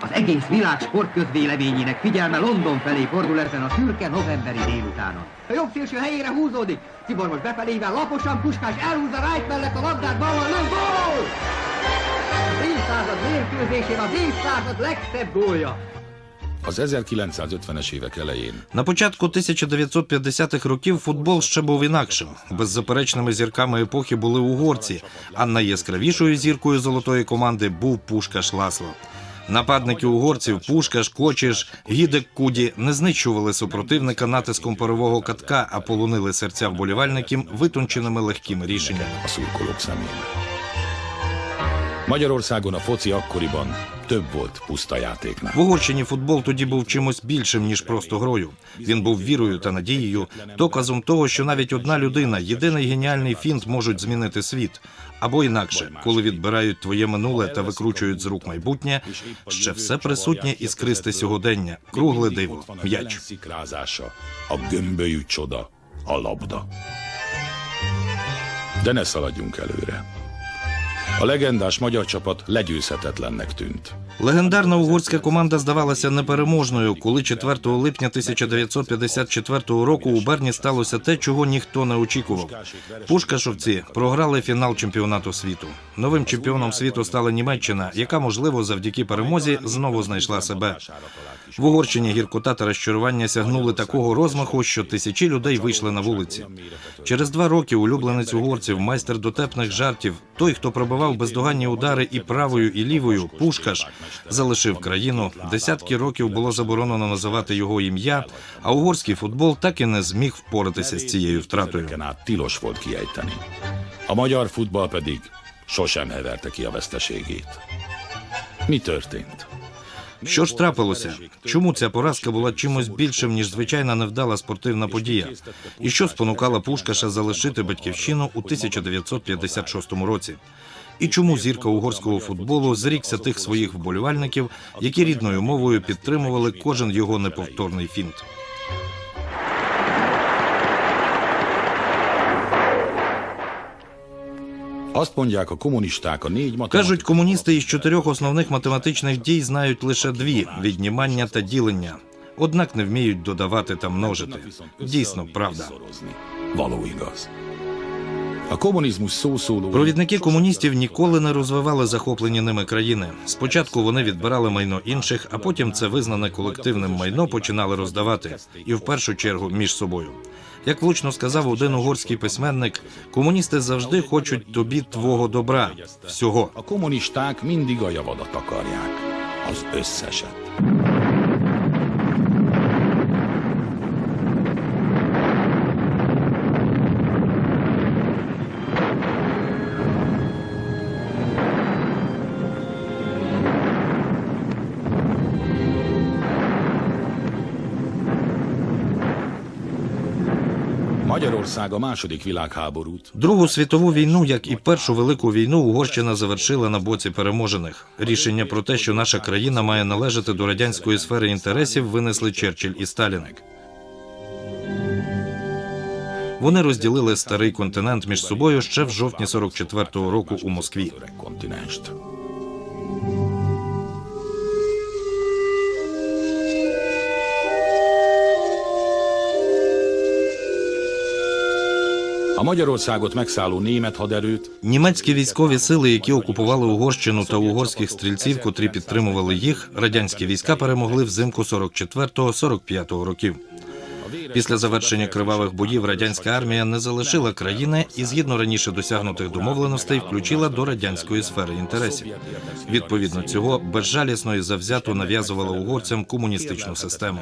Az egész világ sportközvéleményének figyelme London felé fordul ezen a szürke novemberi délutánon. A jobb szélső helyére húzódik. Tibor most befelével laposan puskás elhúzza Wright mellett a labdát, ballal lő, gól! Az évszázad mérkőzésén az évszázad legszebb gólja. Az 1950-es évek elején На початку 1950-х років футбол ще був інакшим. Беззаперечними зірками епохи були угорці, а найяскравішою зіркою золотої команди був Пушкаш Ласло. Нападники угорців Пушкаш, Кочіш, Гідек Куді не знищували супротивника натиском парового катка, а полонили серця вболівальників витонченими легкими рішеннями. Magyarországon a foci akkoriban több volt puszta játéknál. В Угорщині футбол тоді був чимось більшим ніж просто грою. Він був вірою та надією, доказом того, що навіть одна людина, єдиний геніальний фінт можуть змінити світ. Або інакше, коли відбирають твоє минуле та викручують з рук майбутнє, ще все присутнє іскристе сьогодення, кругле диво, м'яч. a gömbölyű csoda, a labda. De ne szaladjunk előre. A legendás magyar csapat legyőzhetetlennek tűnt. Легендарна угорська команда здавалася непереможною, коли 4 липня 1954 року у Берні сталося те, чого ніхто не очікував. Пушкашовці програли фінал чемпіонату світу. Новим чемпіоном світу стала Німеччина, яка, можливо, завдяки перемозі знову знайшла себе. В Угорщині гіркота та розчарування сягнули такого розмаху, що тисячі людей вийшли на вулиці. Через два роки улюбленець угорців, майстер дотепних жартів, той, хто пробивав бездоганні удари і правою, і лівою, Пушкаш, залишив країну. Десятки років було заборонено називати його ім'я, а угорський футбол так і не зміг впоратися з цією втратою. A magyar futball pedig sosem heverte ki a veszteségét. Mi? Що ж трапилося? Чому ця поразка була чимось більшим ніж звичайна невдала спортивна подія? І що спонукала Пушкаша залишити батьківщину у 1956 році? І чому зірка угорського футболу зрікся тих своїх вболівальників, які рідною мовою підтримували кожен його неповторний фінт? Azt mondják a kommunisták, a négy Кажуть, комуністи із чотирьох основних математичних дій знають лише дві віднімання та ділення. Однак не вміють додавати та множити. Дійсно, правда. Igaz. A Провідники комуністів ніколи не розвивали захоплені ними країни. Спочатку вони відбирали майно інших, а потім це визнане колективним майно починали роздавати, і в першу чергу між собою. Як влучно сказав один угорський письменник, комуністи завжди хочуть тобі твого добра, всього. А комуністак mindig a javadat akarják. Az összeset. Magyarország a második világháborút Другу світову війну, як і першу велику війну, Угорщина завершила на боці переможених. Рішення про те, що наша країна має належати до радянської сфери інтересів, винесли Черчилль і Сталін. Вони розділили старий континент між собою ще в жовтні 44-го року у Москві. A Magyarországot megszálló német haderőt Німецькі військові сили, які окупували Угорщину та угорських стрільців, котрі підтримували їх, радянські війська перемогли взимку 44-45 років. Після завершення кривавих боїв радянська армія не залишила країни і, згідно раніше досягнутих домовленостей, включила до радянської сфери інтересів. Відповідно цього, безжалісно і завзято нав'язувала угорцям комуністичну систему.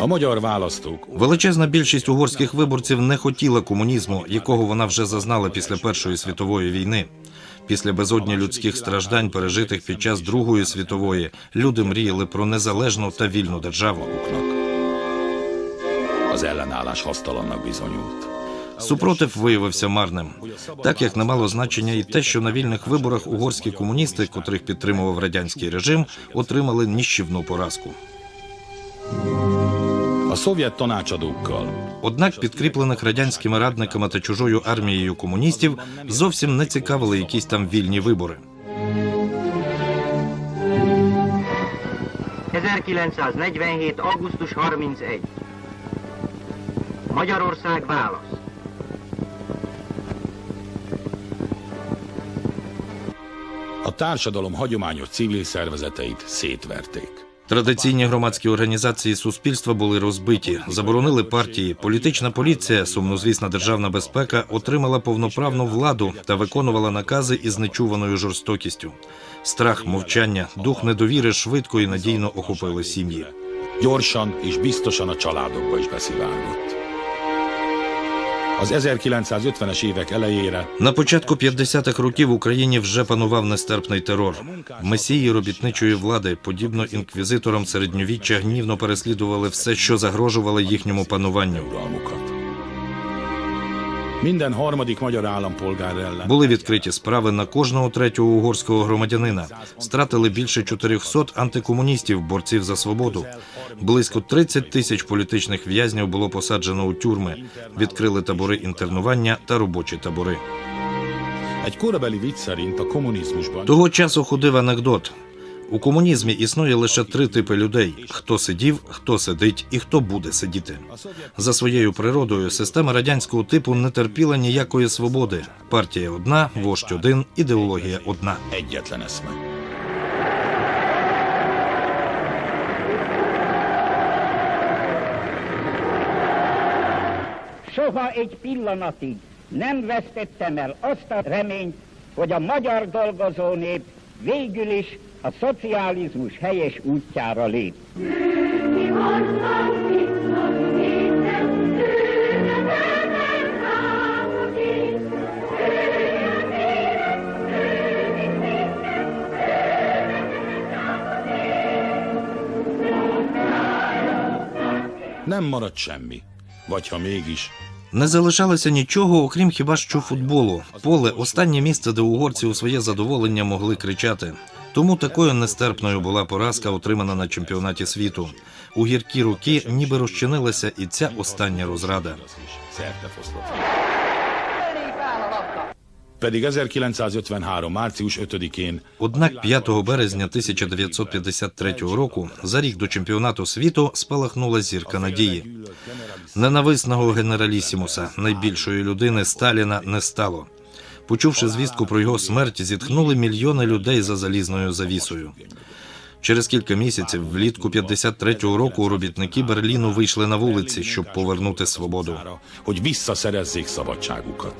A magyar választók Величезна більшість угорських виборців не хотіла комунізму, якого вона вже зазнала після Першої світової війни. Після безодні людських страждань, пережитих під час Другої світової, люди мріяли про незалежну та вільну державу. Супротив виявився марним. Так як не мало значення і те, що на вільних виборах угорські комуністи, котрих підтримував радянський режим, отримали ніщівну поразку. A szovjet tanácsadókkal Однак підкріплених радянськими радниками та чужою армією комуністів зовсім не цікавили якісь там вільні вибори. 1947. augusztus 31. Magyarország válasz. a társadalom hagyományos civil szervezeteit szétverték. Традиційні громадські організації суспільства були розбиті, заборонили партії. Політична поліція, сумнозвісна державна безпека, отримала повноправну владу та виконувала накази із нечуваною жорстокістю. Страх, мовчання, дух недовіри швидко і надійно охопили сім'ї. Gyorsan és biztosan a családokba is beszivárgott. Az 1950-es évek elejére На початку 50-х років в Україні вже панував нестерпний терор. Месії робітничої влади, подібно інквізиторам середньовіччя, гнівно переслідували все, що загрожувало їхньому пануванню. Minden harmadik magyar állampolgár ellen Були відкриті справи на кожного третього угорського громадянина. Стратили більше 400 антикомуністів, борців за свободу. Близько 30 тисяч політичних в'язнів було посаджено у тюрми. Відкрили табори інтернування та робочі табори. Того часу ходив анекдот. У комунізмі існує лише три типи людей: хто сидів, хто сидить і хто буде сидіти. За своєю природою система радянського типу не терпіла ніякої свободи. Партія одна, вождь один, ідеологія одна. soha egy pillanatig nem vesztettem el azt a reményt, végül is a szocializmus helyes útjára lép. Nem maradt semmi. Vagy ha mégis, Не залишалося нічого, окрім хіба що футболу. Поле останнє місце, де угорці у своє задоволення могли кричати. Тому такою нестерпною була поразка, отримана на чемпіонаті світу. У гіркі руки ніби розчинилася і ця остання розрада. Pedig 1953. március 5-én Однак 5 березня 1953 року, за рік до чемпіонату світу, спалахнула зірка надії. Ненависного генералісімуса, найбільшої людини Сталіна, не стало. Почувши звістку про його смерть, зітхнули мільйони людей за залізною завісою. Через кілька місяців, влітку 53-го року, робітники Берліну вийшли на вулиці, щоб повернути свободу. hogy visszaszerezzék szabadságukat.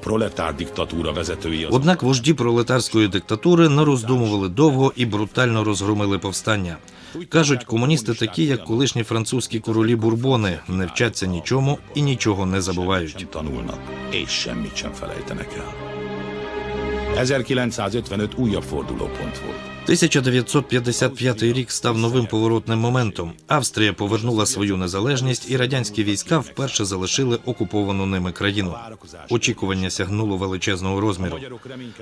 Proletár diktatúra vezetői az Однак вожді пролетарської диктатури не роздумували довго і брутально розгромили повстання. Кажуть, комуністи такі, як колишні французькі королі бурбони, не вчаться нічому і нічого не забувають. sem tanulnak, és semmit sem felejtenek el. 1955 újabb fordulópont volt. 1955 рік став новим поворотним моментом. Австрія повернула свою незалежність, і радянські війська вперше залишили окуповану ними країну. Очікування сягнуло величезного розміру.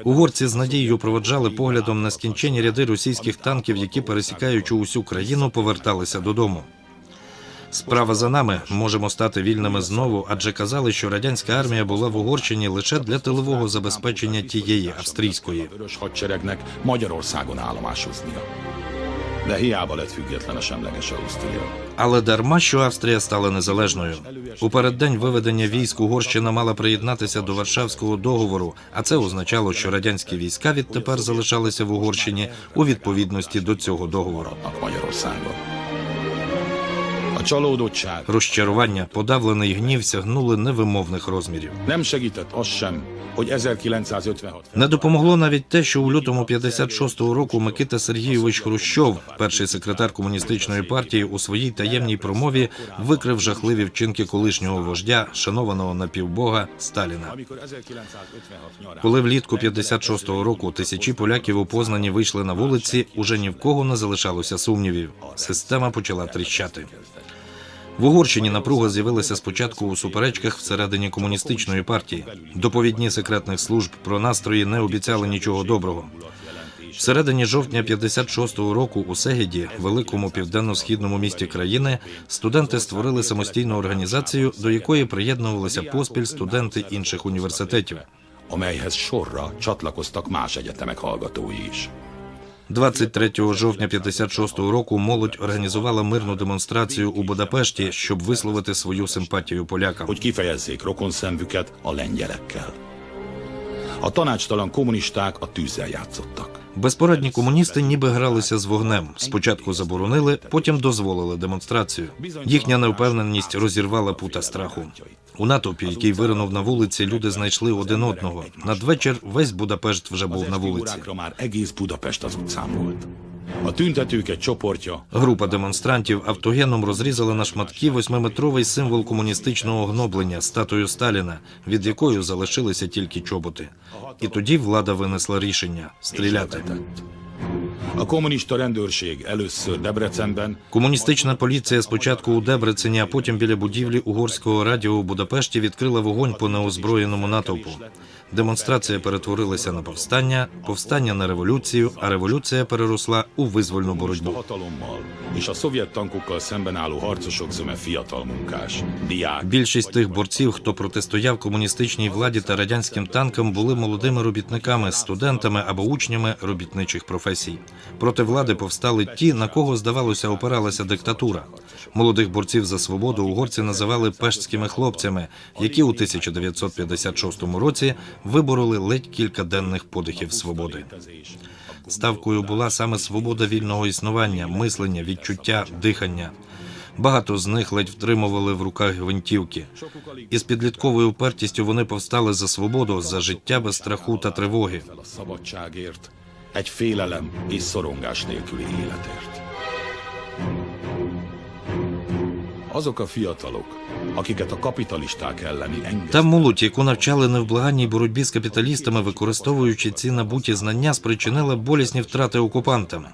Угорці з надією проводжали поглядом на скінчені ряди російських танків, які, пересікаючи усю країну, поверталися додому. Справа за нами можемо стати вільними знову, адже казали, що радянська армія була в Угорщині лише для тилового забезпечення тієї австрійської. Але дарма, що Австрія стала незалежною. У переддень виведення військ Угорщина мала приєднатися до Варшавського договору, а це означало, що радянські війська відтепер залишалися в Угорщині у відповідності до цього договору. A csalódottság Розчарування, подавлений гнів сягнули невимовних розмірів. nem segített az sem, hogy 1956 Не допомогло навіть те, що у лютому 56-го року Микита Сергійович Хрущов, перший секретар комуністичної партії, у своїй таємній промові викрив жахливі вчинки колишнього вождя, шанованого напівбога Сталіна. amikor 1956 nyarán Коли влітку 56-го року тисячі поляків у Познані вийшли на вулиці, уже ні в кого не залишалося сумнівів. Система почала тріщати. В Угорщині напруга з'явилася спочатку у суперечках всередині комуністичної партії. Доповідні секретних служб про настрої не обіцяли нічого доброго. Всередині жовтня 56-го року у Сегіді, великому південно-східному місті країни, студенти створили самостійну організацію, до якої приєднувалися поспіль студенти інших університетів. amelyhez sorra csatlakoztak más egyetemek hallgatói. 23 жовтня 56-го року молодь організувала мирну демонстрацію у Будапешті, щоб висловити свою симпатію полякам. hogy kifejezzék rokonszenvüket a lengyelekkel. A tanácstalan kommunisták a tűzzel játszottak. Безпорадні комуністи ніби гралися з вогнем. Спочатку заборонили, потім дозволили демонстрацію. Їхня невпевненість розірвала пута страху. У натовпі, який виринув на вулиці, люди знайшли один одного. Надвечір весь Будапешт вже був на вулиці. A tüntetők egy csoportja Група демонстрантів автогеном розрізала на шматки восьмиметровий символ комуністичного гноблення статую Сталіна, від якої залишилися тільки чоботи. І тоді влада винесла рішення стріляти. A kommunista rendőrség először Debrecenben, Комуністична поліція спочатку у Дебрецені, а потім біля будівлі угорського радіо у Будапешті відкрила вогонь по неозброєному натовпу. Демонстрація перетворилася на повстання, повстання на революцію, а революція переросла у визвольну боротьбу. Більшість тих борців, хто протистояв комуністичній владі та радянським танкам, були молодими робітниками, студентами або учнями робітничих професій. Проти влади повстали ті, на кого здавалося опиралася диктатура. Молодих борців за свободу угорці називали пештськими хлопцями, які у 1956 році вибороли ледь кілька денних подихів свободи. Ставкою була саме свобода вільного існування, мислення, відчуття, дихання. Багато з них ледь втримували в руках гвинтівки. Із підлітковою упертістю вони повстали за свободу, за життя без страху та тривоги. Egy félelem és szorongás nélküli életért. Azok a fiatalok, akiket a kapitalisták elleni Та engedély молодь, яку навчали невблаганній боротьбі з капіталістами, використовуючи ці набуті знання, спричинила болісні втрати окупантам.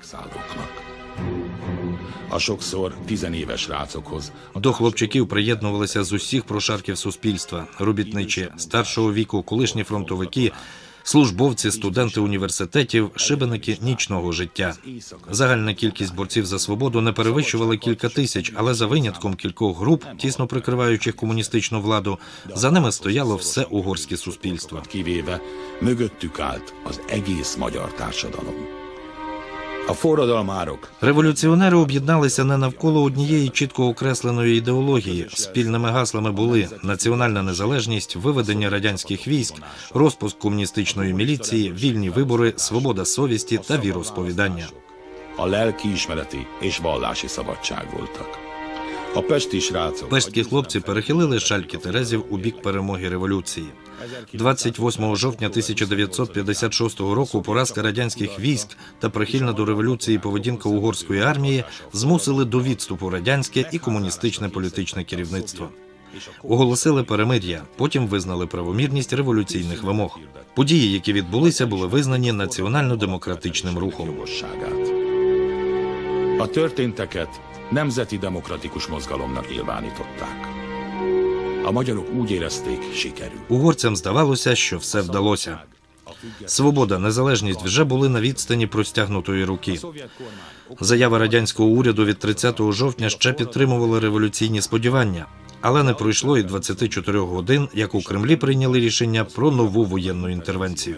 A sokszor tizenéves rácokhoz До хлопчаків приєднувалися з усіх прошарків суспільства: робітничі, старшого віку, колишні фронтовики, службовці, студенти університетів, шибеники нічного життя. Загальна кількість борців за свободу не перевищувала кілька тисяч, але за винятком кількох груп, тісно прикриваючих комуністичну владу, за ними стояло все угорське суспільство. Революціонери об'єдналися не навколо однієї чітко окресленої ідеології. Спільними гаслами були національна незалежність, виведення радянських військ, розпуск комуністичної міліції, вільні вибори, свобода совісті та віросповідання. Пештські хлопці перехилили шальки терезів у бік перемоги революції. 28 жовтня 1956 року поразка радянських військ та прихильна до революції поведінка угорської армії змусили до відступу радянське і комуністичне політичне керівництво. Оголосили перемир'я, потім визнали правомірність революційних вимог. Події, які відбулися, були визнані національно-демократичним рухом. A történteket nemzeti demokratikus mozgalomnak nyilvánították. A magyarok úgy érezték, sikerül. Угорцям здавалося, що все вдалося. Свобода, незалежність вже були на відстані простягнутої руки. Заява радянського уряду від 30 жовтня ще підтримувала революційні сподівання, але не пройшло і 24 годин, як у Кремлі прийняли рішення про нову воєнну інтервенцію.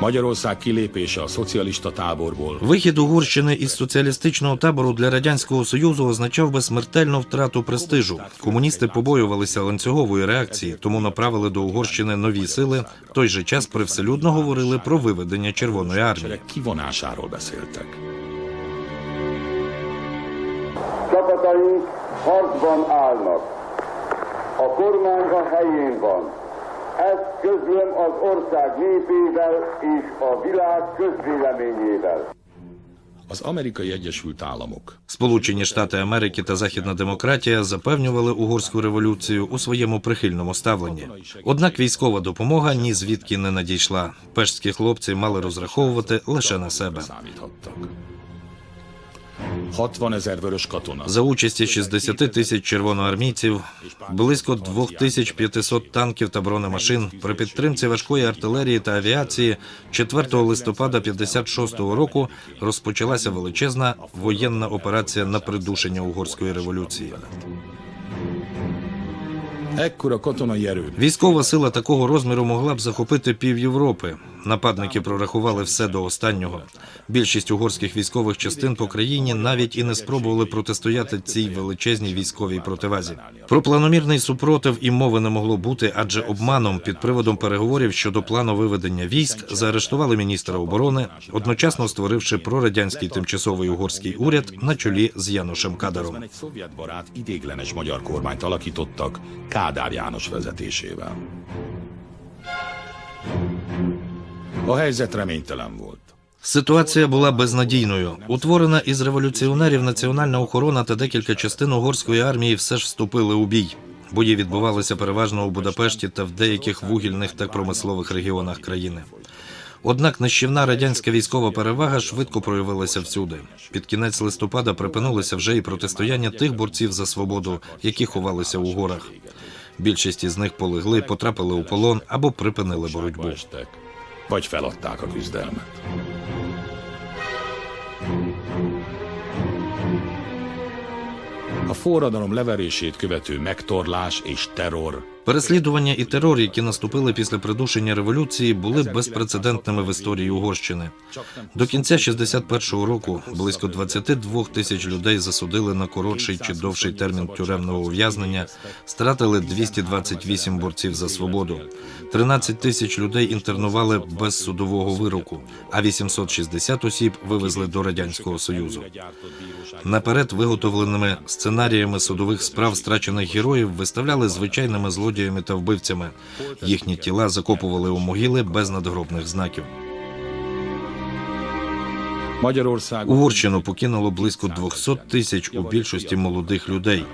Magyarország kilépése a szocialista táborból Вихід Угорщини із соціалістичного табору для радянського союзу означав би смертельну втрату престижу. Комуністи побоювалися ланцюгової реакції, тому направили до Угорщини нові сили. В той же час привселюдно говорили про виведення Червоної армії. Csapataink harcban állnak. A kormány a helyén van. Ezt közlöm az ország népével és a világ közvéleményével. Az amerikai Egyesült Államok Сполучені Штати Америки та Західна демократія запевнювали угорську революцію у своєму прихильному ставленні. Однак військова допомога ні звідки не надійшла. Пештські хлопці мали розраховувати лише на себе. За участі 60 тисяч червоноармійців, близько 2500 танків та бронемашин при підтримці важкої артилерії та авіації 4 листопада 56-го року розпочалася величезна воєнна операція на придушення угорської революції. Військова сила такого розміру могла б захопити пів Європи. Нападники прорахували все до останнього. Більшість угорських військових частин по країні навіть і не спробували протистояти цій величезній військовій противазі. Про планомірний супротив і мови не могло бути, адже обманом під приводом переговорів щодо плану виведення військ заарештували міністра оборони, одночасно створивши прорадянський тимчасовий угорський уряд на чолі з Янушем Кадаром. egy szovjetbarát, idéglenes magyar kormányt. A helyzet reménytelen volt. Ситуація була безнадійною. Утворена із революціонерів національна охорона та декілька частин угорської армії все ж вступили у бій. Бої відбувалися переважно у Будапешті та в деяких вугільних та промислових регіонах країни. Однак нищівна радянська військова перевага швидко проявилася всюди. Під кінець листопада припинилося вже і протистояння тих борців за свободу, які ховалися у горах. Більшість із них полегли, потрапили у полон або припинили боротьбу. Vagy feladták a küzdelmet. A forradalom leverését követő megtorlás és terror Переслідування і терор, які наступили після придушення революції, були безпрецедентними в історії Угорщини. До кінця 61-го року близько 22 тисяч людей засудили на коротший чи довший термін тюремного ув'язнення, стратили 228 борців за свободу. 13 тисяч людей інтернували без судового вироку, а 860 осіб вивезли до радянського союзу. Наперед виготовленими сценаріями судових справ страчених героїв виставляли звичайними злодіями та вбивцями. Їхні тіла закопували у могили без надгробних знаків. Угорщину покинуло близько 200 тисяч у більшості молодих людей.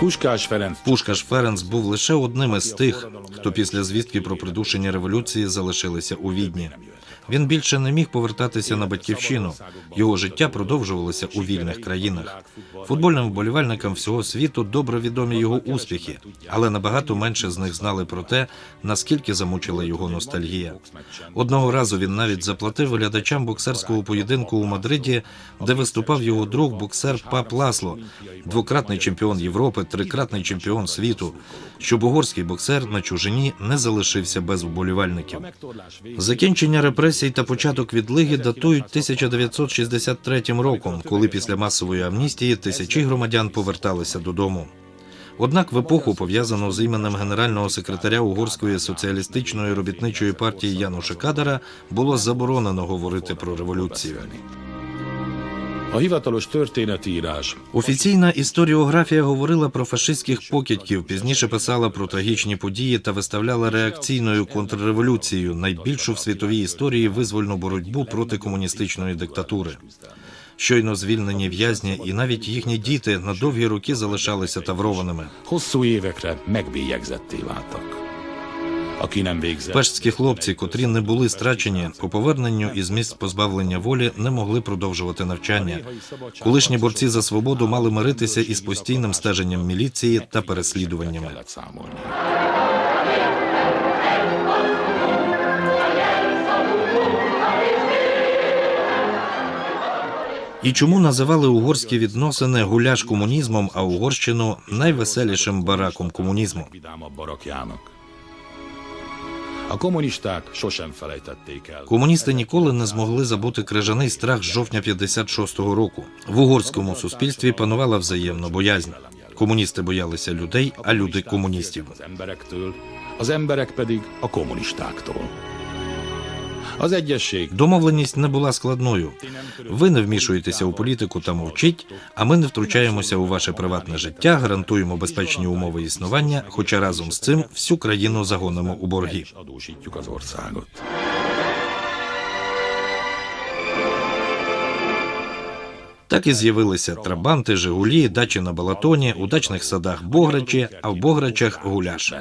Puskás Ferenc Пушкаш Ференц був лише одним із тих, хто після звістки про придушення революції залишилися у відні. Він більше не міг повертатися на батьківщину. Його життя продовжувалося у вільних країнах. Футбольним вболівальникам всього світу добре відомі його успіхи, але набагато менше з них знали про те, наскільки замучила його ностальгія. Одного разу він навіть заплатив глядачам боксерського поєдинку у Мадриді, де виступав його друг боксер Пап Ласло, двократний чемпіон Європи, трикратний чемпіон світу, щоб угорський боксер на чужині не залишився без вболівальників. Закінчення репресій та початок відлиги датують 1963 роком, коли після масової амністії тисячі громадян поверталися додому. Однак в епоху, пов'язану з іменем генерального секретаря Угорської соціалістичної робітничої партії Януша Кадара, було заборонено говорити про революцію. A hivatalos történetírás Офіційна історіографія говорила про фашистських покидьків, пізніше писала про трагічні події та виставляла реакційною контрреволюцією найбільшу в світовій історії визвольну боротьбу проти комуністичної диктатури. Щойно звільнені в'язні і навіть їхні діти на довгі роки залишалися таврованими. hosszú évekre megbélyegzetté váltak. Пештські хлопці, котрі не були страчені, по поверненню із місць позбавлення волі не могли продовжувати навчання. Колишні борці за свободу мали миритися із постійним стеженням міліції та переслідуваннями. І чому називали угорські відносини гуляш комунізмом, а Угорщину найвеселішим бараком комунізму? Barakjának. A kommunisták sosem. Комуністи ніколи не змогли забути крижаний страх з жовтня 56-го року. В угорському суспільстві панувала взаємна боязнь. Комуністи боялися людей, а люди комуністів. Az emberek pedig a kommunistáktól. Домовленість не була складною. Ви не вмішуєтеся у політику та мовчіть, а ми не втручаємося у ваше приватне життя, гарантуємо безпечні умови існування, хоча разом з цим всю країну загонимо у борги. Так і з'явилися трабанти, Жигулі, дачі на Балатоні, у дачних садах Бограчі, а в Бограчах гуляш.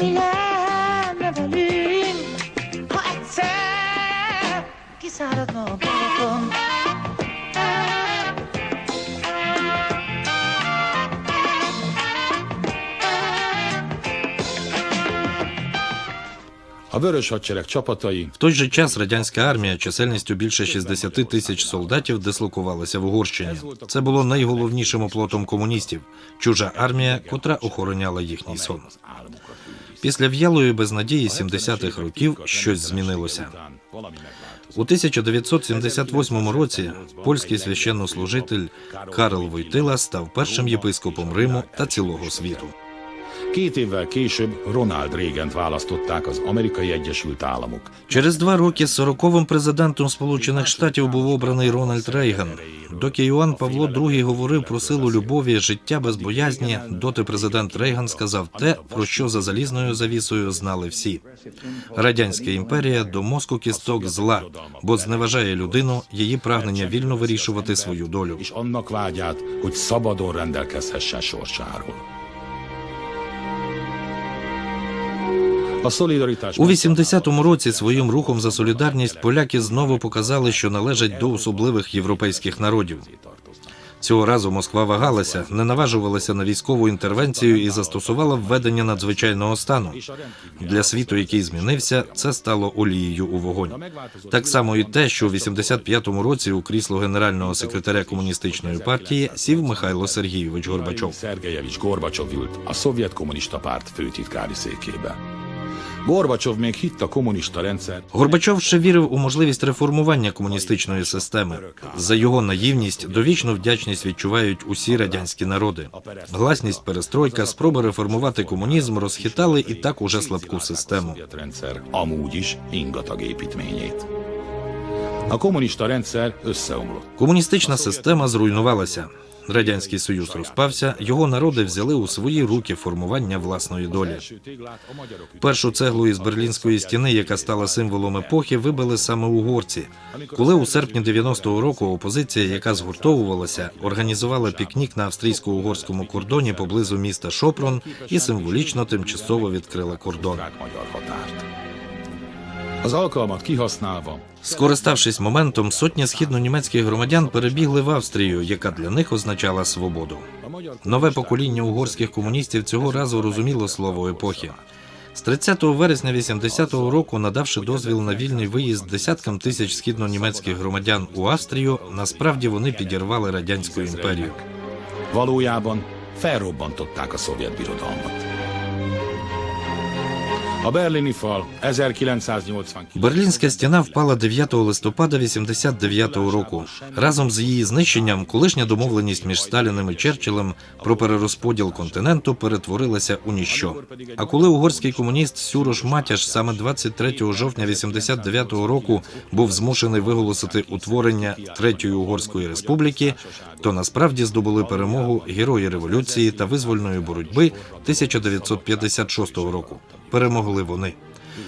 Benne gulyás. Mi lehet nevelünk, mi lehet nevelünk, kiszáradna a Balaton. A Vörös Hadsereg csapatai В той же час радянська армія чисельністю більше 60 тисяч солдатів дислокувалася в Угорщині. Це було найголовнішим оплотом комуністів чужа армія, котра охороняла їхній сон. Після в'ялої безнадії 70-х років щось змінилося. У 1978 році польський священнослужитель Карл Войтила став першим єпископом Риму та цілого світу. Két évvel később Ronald Reagant választották az Amerikai Egyesült Államok. Через два роки 40-м президентом Сполучених Штатів був обраний Рональд Рейган. Доки Іоанн Павло II говорив про силу любові, життя без боязні, доти президент Рейган сказав те, про що за залізною завісою знали всі. Радянська імперія до мозку кісток зла, бо зневажає людину, її прагнення вільно вирішувати свою долю. Annak vágyát, hogy szabadon rendelkezhessen sorsáról. У 80-му році своїм рухом за солідарність поляки знову показали, що належать до особливих європейських народів. Цього разу Москва вагалася, не наважувалася на військову інтервенцію і застосувала введення надзвичайного стану. Для світу, який змінився, це стало олією у вогонь. Так само і те, що у 85-му році у крісло генерального секретаря комуністичної партії сів Михайло Сергійович Горбачов. Gorbacsov ült a szovjet kommunista párt Gorbacsov még hitt a kommunista rendszer, Горбачов ще вірив у можливість реформування комуністичної системи. За його наївність довічну вдячність відчувають усі радянські народи. Гласність перестройка, спроби реформувати комунізм розхитали і так уже слабку систему. kommunista rendszer összeomlott. Комуністична система зруйнувалася. Радянський Союз розпався, його народи взяли у свої руки формування власної долі. Першу цеглу із берлінської стіни, яка стала символом епохи, вибили саме угорці. Коли у серпні 90-го року опозиція, яка згуртовувалася, організувала пікнік на австрійсько-угорському кордоні поблизу міста Шопрон і символічно тимчасово відкрила кордон. Az alkalmat kihasználva Скориставшись моментом, сотні східно-німецьких громадян перебігли в Австрію, яка для них означала свободу. Нове покоління угорських комуністів цього разу розуміло слово епохи. З 30 вересня 80-го року, надавши дозвіл на вільний виїзд десяткам тисяч східно-німецьких громадян у Австрію, насправді вони підірвали радянську імперію. valójában felrobbantották a szovjet birodalmat. Berlini fal 1989 Берлінська стіна впала 9 листопада 89-го року. Разом з її знищенням колишня домовленість між Сталіним і Черчиллем про перерозподіл континенту перетворилася у ніщо. А коли угорський комуніст Сюрош Матяш саме 23 жовтня 89-го року був змушений виголосити утворення Третьої Угорської республіки, то насправді здобули перемогу герої революції та визвольної боротьби 1956 року. Перемогли вони.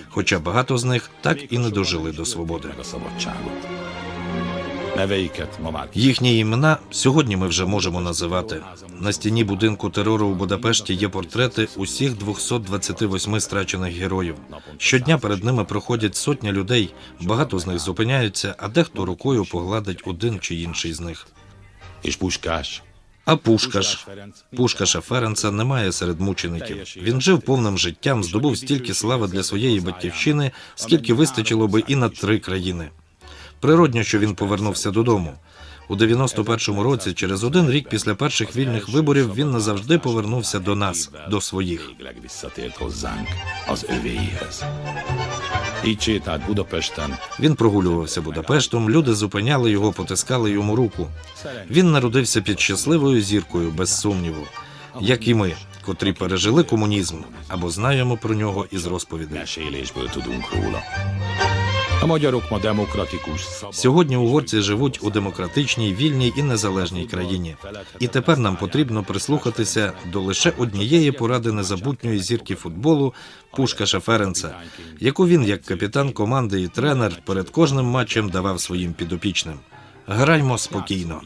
Хоча багато з них так і не дожили до свободи. Їхні імена сьогодні ми вже можемо називати. На стіні будинку терору у Будапешті є портрети усіх 228 страчених героїв. Щодня перед ними проходять сотні людей. Багато з них зупиняються, а дехто рукою погладить один чи інший з них. Puskás. А Пушкаш Пушкаша Ференца немає серед мучеників. Він жив повним життям, здобув стільки слави для своєї батьківщини, скільки вистачило би і на три країни. Природньо, що він повернувся додому. У 91-му році, через один рік після перших вільних виборів, він назавжди повернувся до нас, до своїх. Він прогулювався Будапештом, люди зупиняли його, потискали йому руку. Він народився під щасливою зіркою, без сумніву, як і ми, котрі пережили комунізм або знаємо про нього із розповідей. A magyarok ma demokratikus, Сьогодні угорці живуть у демократичній, вільній і незалежній країні. І тепер нам потрібно прислухатися до лише однієї поради незабутньої зірки футболу Пушкаша Ференца, яку він, як капітан команди і тренер, перед кожним матчем давав своїм підопічним. Граймо спокійно.